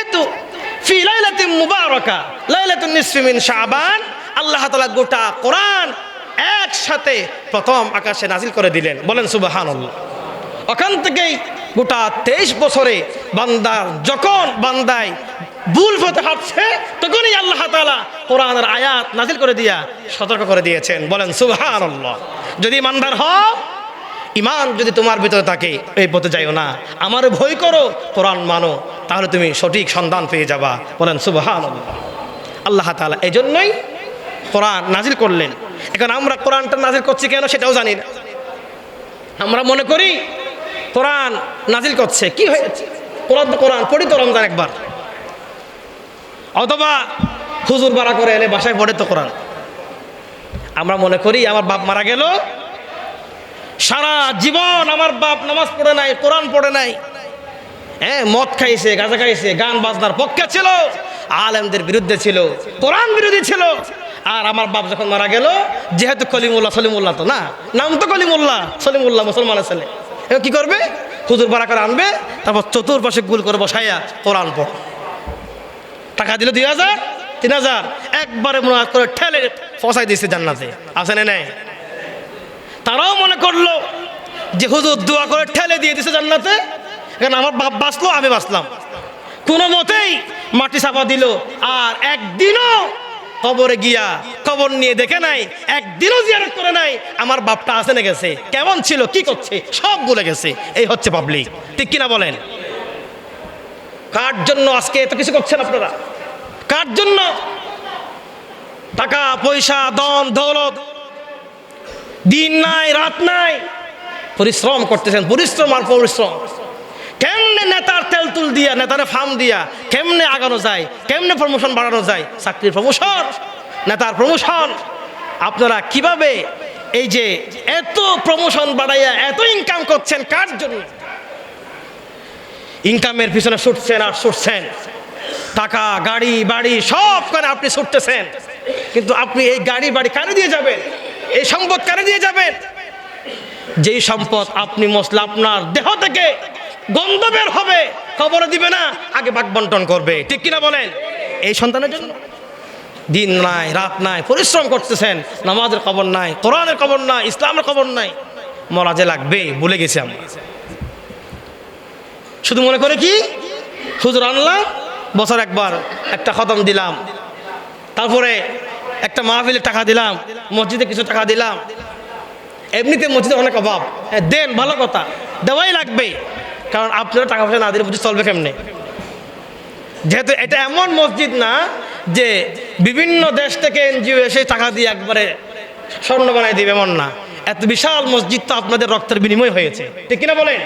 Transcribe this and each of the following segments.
যেহেতু ফি লাইলাতিন মুবারাকা, লাইলাতুন নিসফি মিন শাবান, আল্লাহ তাআলা গোটা কোরআন একসাথে প্রথম আকাশে নাজিল করে দিলেন। বলেন সুবহানাল্লাহ। ওখান থেকেই গোটা তেইশ বছরে বান্দার যখন বান্দায় ভুল পথে হাঁটছে, তখনই আল্লাহ তালা কোরআনের আয়াত নাজিল করে দিয়া সতর্ক করে দিয়েছেন। বলেন সুবহানাল্লাহ। যদি ইমানদার হও ইমান যদি তোমার ভিতরে থাকে, এই পথে যাইও না। আমার ভয় করো, কোরআন মানো, তাহলে তুমি সঠিক সন্ধান পেয়ে যাবা। বলেন সুবহান আল্লাহ তাআলা এই জন্যই কোরআন নাজিল করলেন। এখন আমরা কোরআনটা নাজিল করছি কেন সেটাও জানি না। আমরা মনে করি কোরআন নাজিল করছে। কি হয়েছে? কোরআন তো কোরআন, পড়ি তো রমজান একবার। অথবা হুজুর বাড়া করে এলে বাসায় পড়ে তো কোরআন। আমরা মনে করি আমার বাপ মারা গেল সারা জীবন আমার বাপ নামাজ পড়ে নাই, কোরআন পড়ে নাই। হ্যাঁ মদ খাইছে, গাঁজা খাইছে, গান বাজনার পক্ষে ছিল, আলেমদের বিরুদ্ধে ছিল, কোরআন বিরোধী ছিল। আর আমার বাপ যখন মারা গেল, যেহেতু কলিমুল্লাহ, সলিমুল্লাহ তো না, নাম তো কলিমুল্লাহ, সলিমুল্লাহ মুসলমানের ছেলে কি করবে? হুজুর বাড়া করে আনবে, তারপর চতুর্পাশে গুল করে বসাইয়া কোরআন পড়। টাকা দিল দুই হাজার, তিন হাজার, একবারে মনে করে ঠেলে ফসাই দিয়েছে জান্নাতে। আছে না নাই? তারাও মনে করল যে হুজুর দোয়া করে ঠেলে দিয়ে দিছে জান্নাতে। এখন আমার বাপ বাঁচলো, আমি বাঁচলাম। কোনো মতেই মাটি চাপা দিল। আর একদিনও কবরে গিয়া কবর নিয়ে দেখে নাই, একদিনও জিয়ারত করে নাই, আমার বাপটা আসে না গেছে। কেমন ছিল, কি করছে, সব বলে গেছে। এই হচ্ছে পাবলিক ঠিক কিনা বলেন? কার জন্য আজকে এত কিছু করছেন আপনারা? কার জন্য? টাকা, পয়সা দন দৌলত দিন নাই, রাত নাই। পরিশ্রম করতেছেন, পরিশ্রম আর পরিশ্রম। কেমনে নেতার তেল তুল দিয়া, নেতারে ফার্ম দিয়া, কেমনে আগানো যায়, কেমনে প্রমোশন বাড়ানো যায়? চাকরির প্রমোশন নেতার প্রমোশন আপনারা কীভাবে এই যে এত প্রমোশন বাড়াইয়া, এত ইনকাম করছেন, কার জন্য? ইনকামের পিছনে ছুটছেন আর ছুটছেন। টাকা, গাড়ি, বাড়ি সব করে আপনি ছুটতেছেন। কিন্তু আপনি এই গাড়ি, বাড়ি কারে দিয়ে যাবেন? এই সম্পদ কারে দিয়ে যাবেন? যেই সম্পদ আপনি মশলা আপনার দেহ থেকে গন্ধ বের হবে, খবর দিবে না, আগে বাক বন্টন করবে। ঠিক কিনা বলেন? এই সন্তানের জন্য। দিন নাই, রাত নাই, পরিশ্রম করতেছেন, নামাজের খবর নাই, কোরআনের খবর নাই, ইসলামের খবর নাই। মরা যে লাগবে, ভুলে গেছি আমরা। শুধু মনে করে কি? হুজুর আনলাম, বছর একবার একটা খতম দিলাম। তারপরে একটা মাহফিলের টাকা দিলাম, মসজিদে কিছু টাকা দিলাম। এমনিতে মসজিদে অনেক অভাব। হ্যাঁ দেন, ভালো কথা। দেওয়াই লাগবে। কারণ আপনারা টাকা পয়সা না দিলে মসজিদ চলবে কেমনে? যেহেতু এটা এমন মসজিদ না যে বিভিন্ন দেশ থেকে এনজিও এসে টাকা দিয়ে একবারে স্বর্ণ বানাই দিবে, এমন না। এত বিশাল মসজিদ তো আপনাদের রক্তের বিনিময় হয়েছে। ঠিক কিনা বলেন?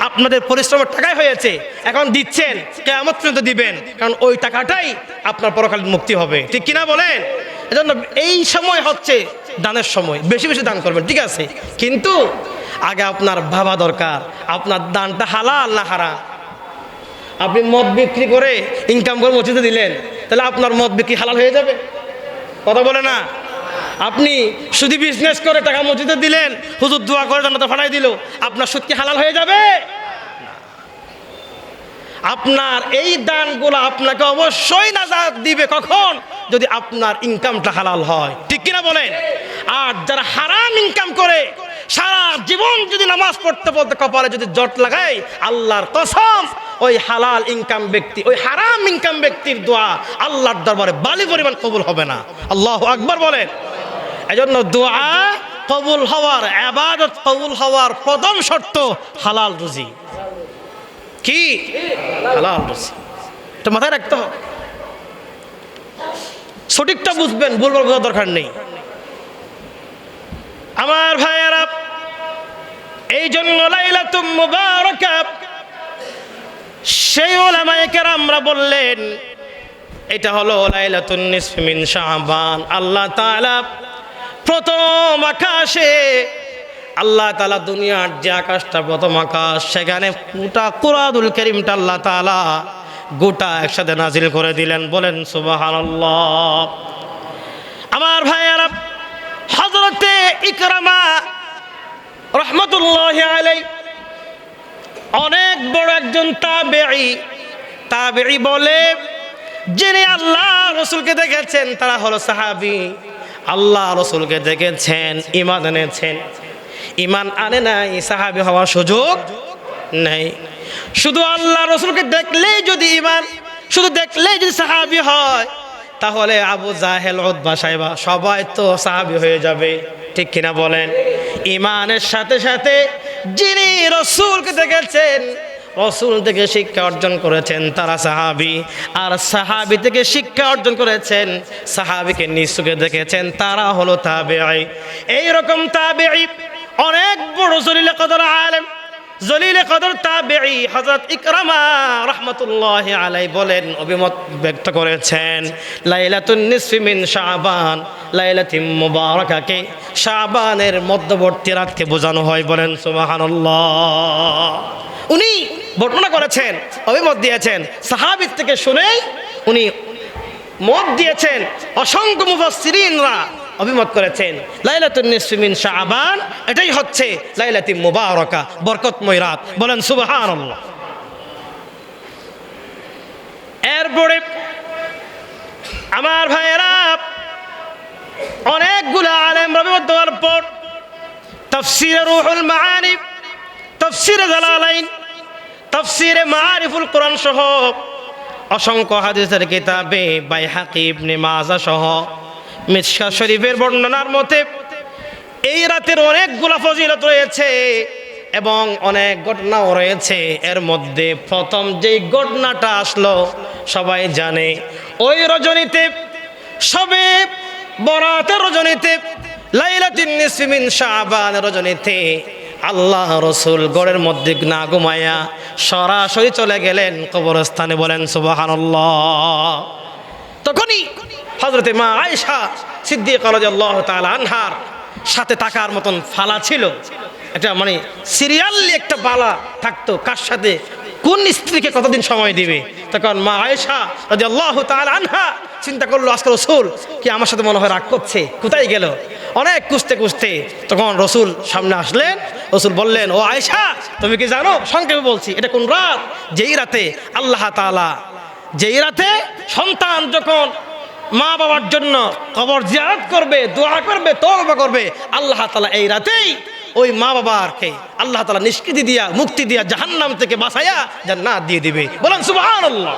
আপনাদের পরিশ্রমের টাকাই হয়েছে। এখন দিচ্ছেন কেমন পর্যন্ত দিবেন। কারণ ওই টাকাটাই আপনার পরকালীন মুক্তি হবে। ঠিক কিনা বলেন? এজন্য এই সময় হচ্ছে দানের সময়। বেশি বেশি দান করবেন, ঠিক আছে? কিন্তু আগে আপনার ভাবা দরকার, আপনার দানটা হালাল না হারা আপনি মদ বিক্রি করে ইনকাম করে মসজিদে দিলেন, তাহলে আপনার মদ বিক্রি হালাল হয়ে যাবে? কথা বলে না? আপনি শুধু বিজনেস করে টাকা মসজিদে দিলেন, হুজুর দোয়া করে জানাতে ফাটাই দিল, আপনার সুদ কি হালাল হয়ে যাবে? আপনার এই দানগুলো আপনাকে অবশ্যই নাজাদ দিবে কখন? যদি আপনার ইনকামটা হালাল হয়। ঠিক কিনা বলেন? আর যারা হারাম ইনকাম করে, সারা জীবন যদি নামাজ পড়তে পড়তে কপালে যদি জট লাগায়, আল্লাহর কসম, ওই হালাল ইনকাম ব্যক্তি, ওই হারাম ইনকাম ব্যক্তির দোয়া আল্লাহর দরবারে বালি পরিমাণ কবুল হবে না। আল্লাহ আকবার বলেন। এজন্য দোয়া কবুল হওয়ার, আবাদত কবুল হওয়ার প্রথম শর্ত, হালাল রুজি। কি? হালাল রুজি এটা মাথায় রাখতে হবে। সঠিকটা বুঝবেন ভুলবার বোঝার দরকার নেই। আমার ভাইয়েরা এই জন্য সেই ওলামায়ে আমরা বললেন, এটা হলো লাইলাতুন নিসফি মিন শাবান। আল্লাহ তাআলা প্রথম আকাশে আল্লাহ তাআলা দুনিয়ার যে আকাশটা প্রথম আকাশ, সেখানে গোটা কুরআনুল কারীমটা আল্লাহ তাআলা গোটা একসাথে নাজিল করে দিলেন। বলেন, সুবহানাল্লাহ। আমার ভাইয়ারা, হযরতে ইকরামা রহমতুল্লাহ আলাই অনেক বড় একজন তাবেঈ। তাবেঈ বলে, যিনি আল্লাহ রসুলকে দেখেছেন, তারা হলো সাহাবি। আল্লাহ রসুলকে দেখেছেন ইমান এনেছেন। ইমান আনে নাই, সাহাবি হওয়ার সুযোগ নেই। শুধু আল্লাহ রসুলকে দেখলেই যদি ইমান শুধু দেখলেই যদি সাহাবি হয়, তাহলে আবু জাহেল উদ্বা সাহেবা সবাই তো সাহাবি হয়ে যাবে। ঠিক কিনা বলেন? ইমানের সাথে সাথে যিনি রসুলকে দেখেছেন, রসুল থেকে শিক্ষা অর্জন করেছেন তারা সাহাবি। আর সাহাবি থেকে শিক্ষা অর্জন করেছেন, সাহাবিকে নিঃসুকে দেখেছেন, তারা হলো তাবে এইরকম তাবে অনেক বড় জলিলে কদর আলেম, জলিলে কদর তাবেঈ হযরত ইকরামা রাহমাতুল্লাহ আলাই বলেন, অভিমত ব্যক্ত করেছেন, লাইলাতুন নিসফি মিন শাবান, লাইলাতিন মুবারাকাকে শাবানের মধ্যবর্তী রাতকে বোঝানো হয় বলেন, সুবহানাল্লাহ। উনি বর্ণনা করেছেন, অভিমত দিয়েছেন সাহাবির থেকে শুনেই উনি মত দিয়েছেন, অসংখ্য মুফাসসিরিনরা অভিমত করেছেন। লাইলাতুন শাবান, এটাই হচ্ছে লাইলাতি মুবারকা, বরকতময় রাত। বলেন, সুবহানাল্লাহ। এরপরে আমার ভাইয়েরা, অনেকগুলো আলেম রবিমত দেওয়ার পর তফসিরে রুহুল মাআনি, তফসিরে জালালাইন, তফসিরে মারিফুল কোরআন সহ অসংখ্য হাদিসের কিতাবে বাই হাকিব নেমাজা সহ মিসকা শরীফের বর্ণনার মতে, এই রাতের অনেকগুলা ফজিলত রয়েছে এবং অনেক ঘটনাও রয়েছে। এর মধ্যে প্রথম যেই ঘটনাটা আসলো, সবাই জানে, ওই রজনীতে, সবে বরাতের রজনীতে, লাইলাতিন নিসফিমিন শাবান রজনীতে আল্লাহ রসুল গড়ের মধ্যে না ঘুমায়া সরাসরি চলে গেলেন কবরস্থানে বলেন, সুবহানাল্লাহ। তখনই হজরতে মা আয়েশা সিদ্দিক আল্লাহ তাআলা আনহার সাথে টাকার মতন ফালা ছিল। একটা মানে সিরিয়ালি একটা বালা থাকতো, কার সাথে? কোন স্ত্রীকে কতদিন সময় দিবে? তখন মা আয়েশা রাজি আল্লাহ আনহা চিন্তা করল, আজকে রসুল কি আমার সাথে মনে হয় রাগ করছে? কোথায় গেল? অনেক কুস্তে কুস্তে তখন রসুল সামনে আসলেন। রসুল বললেন, ও আয়েশা, তুমি কি জানো? সংক্ষেপে বলছি, এটা কোন রাত? যেই রাতে আল্লাহ তাআলা, যেই রাতে সন্তান যখন মা বাবার জন্য কবর জিয়ারত করবে, দোয়া করবে, তওবা করবে। আল্লাহ তালা এই রাতেই ওই মা বাবাকে আল্লাহ তালা নিষ্কৃতি দিয়া, মুক্তি দিয়া জাহান্নাম থেকে বাঁচাইয়া জান্নাত দিয়ে দিবে। বলেন, সুবহানাল্লাহ।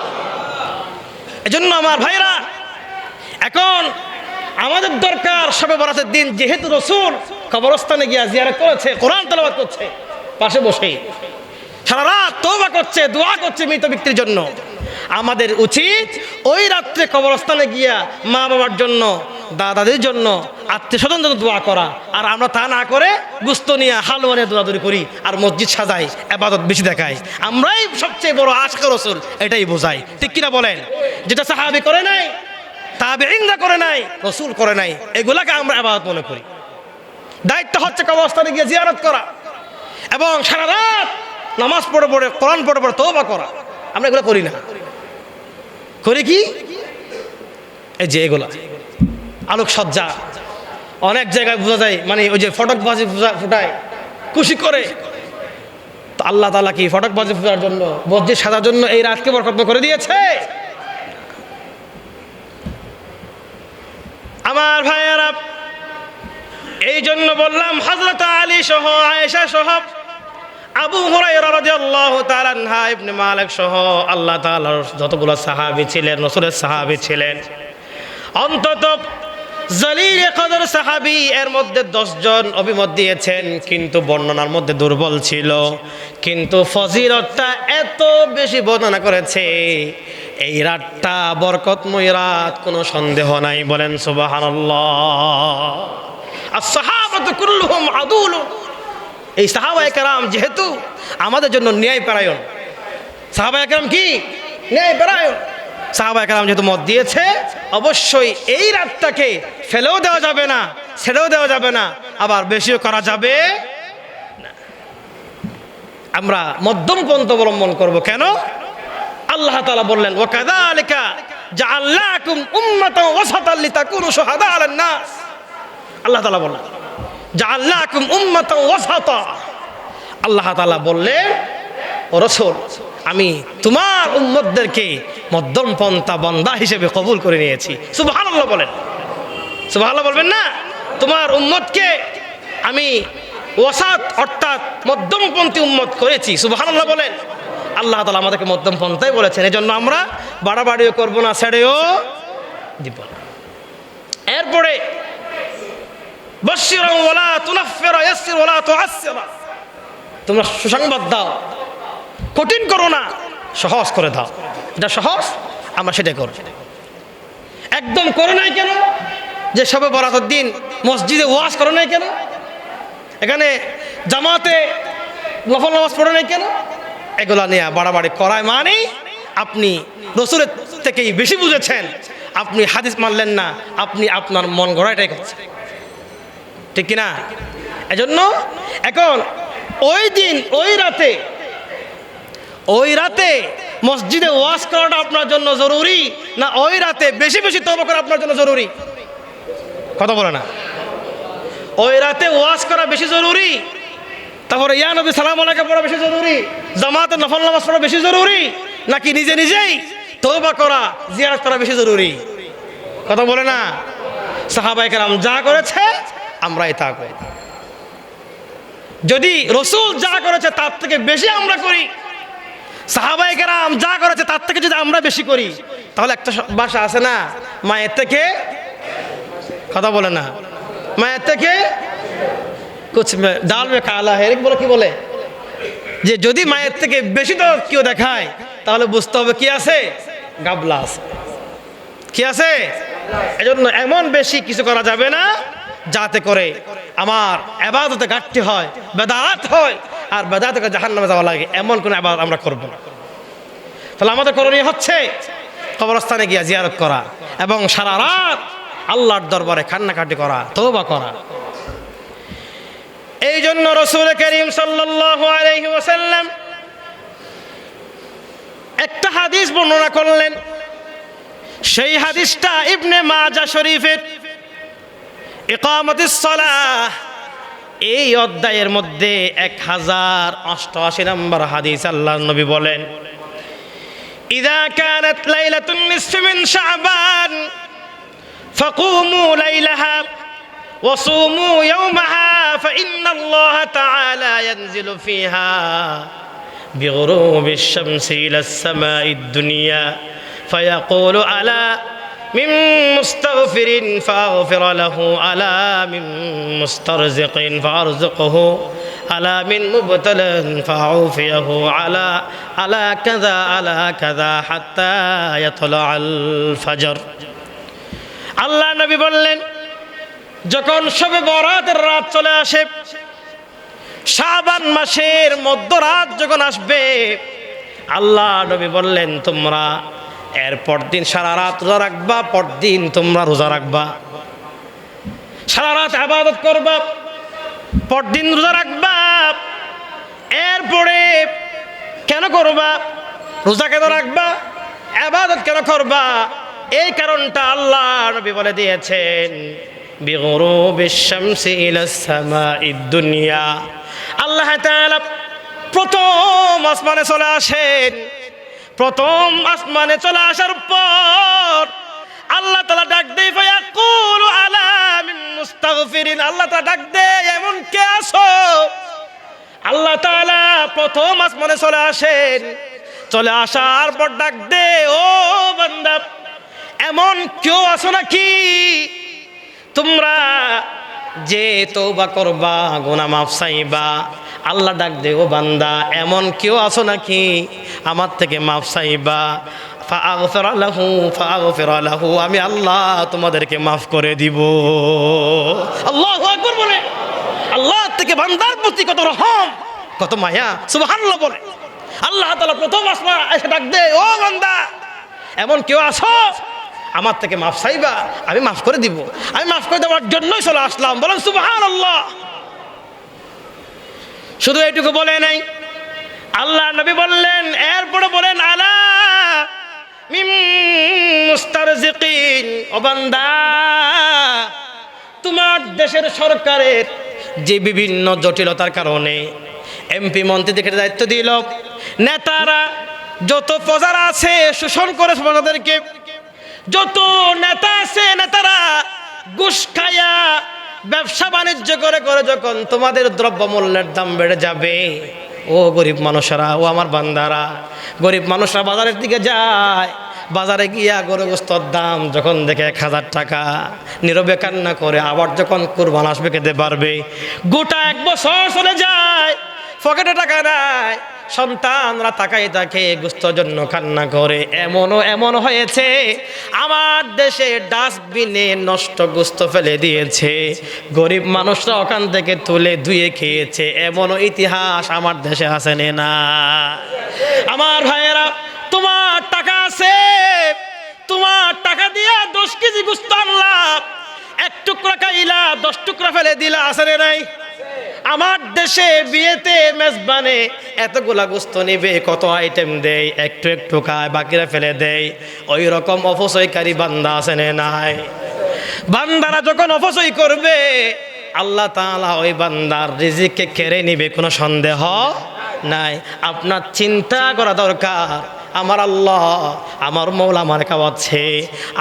এজন্য আমার ভাইরা, এখন আমাদের দরকার সবে বরাতের দিন, যেহেতু রসুল কবরস্থানে গিয়া জিয়ারত করেছে, কোরআন তেলাওয়াত করছে, পাশে বসেই সারা রাত তৌবা করছে, দোয়া করছে মৃত ব্যক্তির জন্য। আমাদের উচিত ওই রাত্রে কবরস্থানে গিয়া মা বাবার জন্য, দাদাদের জন্য আত্মীয় স্বজন জন্য দোয়া করা। আর আমরা তা না করে গুস্ত নিয়ে হালুয়া নিয়ে দৌড়াদৌড়ি করি আর মসজিদ সাজাই, আবাদত বেশি দেখাই। আমরাই সবচেয়ে বড় আশকা রসুল, এটাই বোঝাই। ঠিক কিনা বলেন? যেটা সাহাবি করে নাই তাবে ইন্দা করে নাই, রসুল করে নাই, এগুলাকে আমরা আবাদত মনে করি। দায়িত্ব হচ্ছে কবরস্থানে গিয়ে জিয়ারত করা এবং সারা রাত নামাজ পড়ে পড়ে, কোরআন পড়ে পড়ে তওবা করা। আমরা এগুলো করি না। করি কি? এই যে এগুলা। আলোকসজ্জা। অনেক জায়গায় বোঝা যায় মানে ওই যে ফটকবাজি ফুটায়। খুশি করে। আল্লাহ তালা কি ফটকবাজি ফুটার জন্য, মসজিদ সাজার জন্য এই রাতকে বরকত করে দিয়েছে? আমার ভাইয়ারা, এই জন্য বললাম হজরত আলী সহ, আয়েশা সহ আবু ইবনে মালিক সহ আল্লাহ তাআলার যতগুলো সাহাবী ছিলেন, রাসূলের সাহাবী ছিলেন। অন্তত জলিল কদর সাহাবী এর মধ্যে দশজন অভিমত দিয়েছেন, কিন্তু বর্ণনার মধ্যে দুর্বল ছিল। কিন্তু ফজিলতটা এত বেশি বর্ণনা করেছে, এই রাতটা বরকতময় রাত, কোনো সন্দেহ নাই, বলেন সুবহানাল্লাহ। আর সাহাবাত কুল্লুহুম আদুল এই সাহাবা একরাম যেহেতু আমাদের জন্য ন্যায় পারায়ণ। সাহাবা একরাম কি? ন্যায় পারায়ণ। সাহাবা একরাম যেহেতু মত দিয়েছে, অবশ্যই এই রাতটাকে ফেলেও দেওয়া যাবে না, ছেড়েও দেওয়া যাবে না, আবার বেশিও করা যাবে আমরা মধ্যম পন্থ অবলম্বন করব কেন? আল্লাহ তালা বললেন ওয়াসাতাল লিতাকুনু শুহাদা আলান নাস আল্লাহ তাআলা বললেন জাআলনাকুম উম্মাতান ওয়াসাতা। আল্লাহ তাআলা বললেন রাসূল, আমি তোমার উম্মতদেরকে মধ্যম পন্থা বন্দা হিসেবে কবুল করে নিয়েছি। সুবহানাল্লাহ বলেন। সুবহানাল্লাহ বলবেন না? তোমার উম্মতকে আমি ওসাত অর্থাৎ মধ্যমপন্থী উম্মত করেছি। সুবহানাল্লাহ বলেন। আল্লাহ তালা আমাদেরকে মধ্যম পন্থাই বলেছেন। এই জন্য আমরা বাড়াবাড়িও করব না, ছেড়েও দিব এরপরে তোমরা সুসংবাদ দাও। কঠিন করো না। সহজ করে দাও। এটা সহজ, আমরা সেটাই করব। একদম করো নাই কেন? যে সবে বরাতের দিন মসজিদে ওয়াজ করো নাই কেন? এখানে জামাতে নফল নামাজ পড়ে নাই কেন? এগুলা নিয়ে বাড়াবাড়ি করায় মানে আপনি রসুলের থেকেই বেশি বুঝেছেন। আপনি হাদিস মানলেন না, আপনি আপনার মন গড়াইটাই করছেন। ঠিক কিনা? এজন্য এখন ওই দিন, ওই রাতে ওই রাতে মসজিদে ওয়াশ করাটা আপনার জন্য জরুরি না ওই রাতে বেশি বেশি তবা করা আপনার জন্য জরুরি? কথা বলে না। ওই রাতে ওয়াশ করা বেশি জরুরি, তারপরে ইয়া নবী সালাম আলাইকে পড়া বেশি জরুরি, জামাতে নফল নামাজ পড়া বেশি জরুরি, নাকি নিজে নিজেই তৌবা করা, জিয়ারত করা বেশি জরুরি? কথা বলে না? সাহাবাই কালাম যা করেছে আমরাই তা করি যদি রসুল যা করেছে তার থেকে বেশি আমরা করি সাহাবাই কেরাম যা করেছে তার থেকে যদি আমরা বেশি করি, তাহলে একটা ভাষা আছে না? মায়ের থেকে কথা বলে না। মায়ের থেকে কুছ ডাল কালা হেরেক বলে, কি বলে? যে যদি মায়ের থেকে বেশি তো কেউ দেখায়, তাহলে বুঝতে হবে কি আছে? গাবলা আছে। কি আছে? এজন্য এমন বেশি কিছু করা যাবে না যাতে করে আমার আবাদতে ঘাটতি হয়, বেদাত হয়, আর বেদাত জাহান নামে যাওয়া লাগে। এমন কোনো আবাদ আমরা করব না। তাহলে আমাদের করণীয় হচ্ছে কবরস্থানে গিয়া জিয়ারত করা এবং সারা রাত আল্লাহর দরবারে কান্নাকাটি করা তৌবা করা। এই জন্য রসুল করিম ওয়াসাল্লাম একটা হাদিস বর্ণনা করলেন। সেই হাদিসটা ইবনে মাজা শরীফের ইকামতিস সালাহ এই অধ্যায়ের মধ্যে এক হাজার অষ্টআশি নম্বর হাদিস আল্লাহ নবী বলেন ইদা কানাত লাইলাতুন নিসফি মিন শাবান فقوموا ليلها وصوموا يومها فإن الله تعالى ينزل فيها بغروب الشمس إلى السماء الدنيا فيقول ألا من مستغفر فأغفر له ألا من مسترزق فأرزقه ألا من مبتلى فأعوفيه على على كذا على كذا حتى يطلع الفجر আল্লাহ নবী বললেন যখন সবে বরাতের রাত চলে আসে শাবান মাসের মধ্যরাত যখন আসবে আল্লাহ নবী বললেন তোমরা এর পরদিন সারা রাত রোজা রাখবা পরদিন তোমরা রোজা রাখবা। সারা রাত আবাদত করবা পরদিন রোজা রাখবা, এরপরে কেন করবা? রোজা কেন রাখবা? আবাদত কেন করবা? এই কারণটা আল্লাহ নবী বলে দিয়েছেন আল্লাহ প্রথম আসমানে চলে আসেন। প্রথম আসমানে চলে আসার পর আল্লাহ তালা ডাক দেই ফায়াকুলু আলা মিন মুস্তাগফিরিন। আল্লাহ তাআলা ডাক দে এমন কে আছো? আল্লাহ তাআলা প্রথম আসমানে চলে আসেন। চলে আসার পর ডাক দে ও বান্দা, এমন কেউ আছো নাকি? তোমরা যে তৌবা করবা গোনা মাফ চাইবা। আল্লাহ ডাক দে, ও বান্দা, এমন কেউ আছো নাকি? আমার থেকে মাফ চাইবা। আমি আল্লাহ তোমাদেরকে মাফ করে দিব। আল্লাহু বলে। আল্লাহ থেকে বান্দার প্রতি কত রহম, কত মায়া, সুবহানাল্লাহ বলে। আল্লাহ তাআলা প্রথম আসমান এসে ডাক দে, ও বান্দা, এমন কেউ আছো? আমার থেকে মাফ চাইবা, আমি মাফ করে দিব। আমি মাফ করে দেওয়ার জন্যই চলে আসলাম। বলেন, সুবহানাল্লাহ। শুধু এইটুকু বলে নাই। আল্লাহ নবী বললেন, এরপরে বলেন, আলা তোমার দেশের সরকারের যে বিভিন্ন জটিলতার কারণে এমপি মন্ত্রীদেরকে দায়িত্ব দিল, নেতারা যত প্রজারা আছে, শোষণ করে প্রজাদেরকে, যত নেতা আছে, নেতারা ঘুষ খায়া ব্যবসা বাণিজ্য করে করে যখন তোমাদের দ্রব্যমূল্যের দাম বেড়ে যাবে, ও গরিব মানুষেরা, ও আমার বান্দারা, গরিব মানুষরা বাজারের দিকে যায়, বাজারে গিয়া গরু গোস্তর দাম যখন দেখে এক হাজার টাকা, নীরবে কান্না করে, আবার যখন কোরবান আসবে খেতে পারবে, গোটা এক বছর চলে যায়, পকেটে টাকা নাই সন্তানরা তাকাই তাকে গুস্তর জন্য কান্না করে। এমনও এমন হয়েছে। আমার দেশে ডাস্টবিনে নষ্ট গুস্ত ফেলে দিয়েছে। গরিব মানুষরা ওখান থেকে তুলে ধুয়ে খেয়েছে। এমনও ইতিহাস আমার দেশে আছে না আমার ভাইয়েরা, তোমার টাকা আছে। তোমার টাকা দিয়া দশ কেজি গুস্ত আনলাম। এক টুকরা খাইলা, দশ টুকরা ফেলে দিলা রে নাই? আমার দেশে বিয়েতে মেজবানে এতগুলা গোস্ত নিবে, কত আইটেম দেয় একটু একটু খায়, বাকিরা ফেলে দেয় ওই রকম অপচয়কারী বান্দা আছে নে নাই? বান্দারা যখন অপচয় করবে, আল্লাহ তাআলা ওই বান্দার রিজিককে কেড়ে নিবে, কোনো সন্দেহ নাই। আপনার চিন্তা করা দরকার। আমার আল্লাহ, আমার মৌলা আমার খাওয়াচ্ছে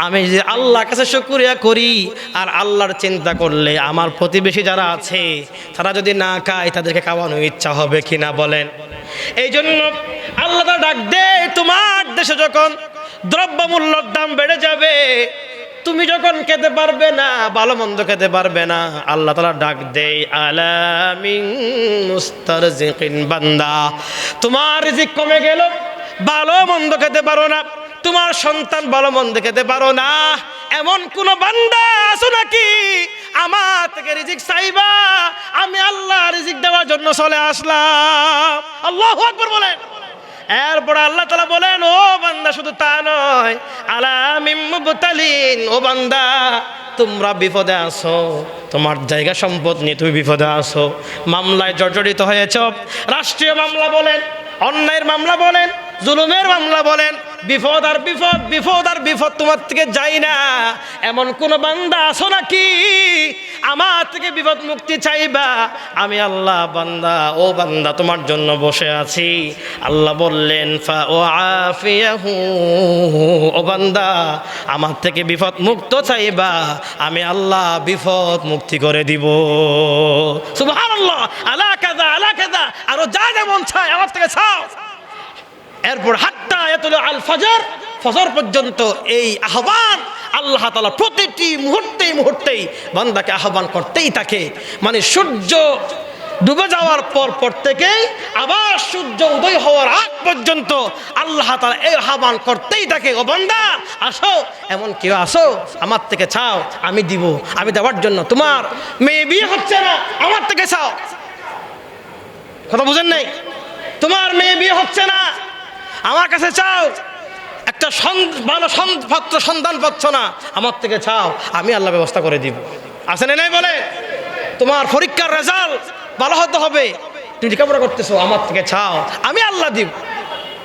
আমি যে আল্লাহর কাছে শুক্রিয়া করি আর আল্লাহর চিন্তা করলে আমার প্রতিবেশী যারা আছে, তারা যদি না খায়, তাদেরকে খাওয়ানোর ইচ্ছা হবে কি না বলেন। এই জন্য আল্লাহ ডাক দে, তোমার দেশে যখন দ্রব্যমূল্যর দাম বেড়ে যাবে, তুমি যখন খেতে পারবে না, ভালো মন্দ খেতে পারবে না, আল্লাহ তালা ডাক দেই আলামিন মুস্তারজিকিন বান্দা। তোমার রিজিক কমে গেল ভালো মন্দ খেতে পারো না। তোমার সন্তান ভালো মন্দ খেতে পারো না। এমন কোন বান্দা আছো নাকি? আমার থেকে রিজিক চাইবা। আমি আল্লাহ রিজিক দেওয়ার জন্য চলে আসলাম। আল্লাহ আকবর বলেন। এরপর আল্লাহ তালা বলেন, ও বান্দা, শুধু তা নয়। আলামিমুবতালিন ও বান্দা, তোমরা বিপদে আসো তোমার জায়গা সম্পদ নিয়ে তুমি বিপদে আসো মামলায় জর্জরিত হয়েছ। রাষ্ট্রীয় মামলা বলেন, অন্যায়ের মামলা বলেন জুলুমের মামলা বলেন, বিপদ আর বিপদ বিপদ আর বিপদ তোমার থেকে যাই না। এমন কোন বান্দা আসো নাকি? আমার থেকে বিপদ মুক্তি চাইবা। আমি আল্লাহ বান্দা, ও বান্দা তোমার জন্য বসে আছি। আল্লাহ বললেন, ফা ও ও বান্দা, আমার থেকে বিপদ মুক্ত চাইবা। আমি আল্লাহ বিপদ মুক্তি করে দিব। সুবহানাল্লাহ, আলা কাদা আলা কাদা আরও যা যেমন চাই আমার থেকে চাও। এরপর হাত্তা এতল আল ফজর ফজর পর্যন্ত এই আহ্বান আল্লাহ তালা প্রতিটি মুহূর্তেই মুহূর্তেই বান্দাকে আহ্বান করতেই থাকে। মানে সূর্য ডুবে যাওয়ার পর পর থেকেই আবার সূর্য উদয় হওয়ার আগ পর্যন্ত আল্লাহ তালা এই আহ্বান করতেই থাকে, ও বান্দা, আসো, এমন কেউ আসো, আমার থেকে চাও, আমি দিব, আমি দেওয়ার জন্য তোমার মেয়ে বিয়ে হচ্ছে না, আমার থেকে চাও। কথা বুঝেন নাই? তোমার মেয়ে বিয়ে হচ্ছে না। আমার কাছে চাও? একটা ভালো পাত্র, সন্ধান পাচ্ছ না? আমার থেকে চাও, আমি আল্লাহ ব্যবস্থা করে দিব। আসেন নাই বলে? তোমার পরীক্ষার রেজাল্ট ভালো হতে হবে। তুমি লেখাপড়া করতেছো, আমার থেকে চাও, আমি আল্লাহ দিব।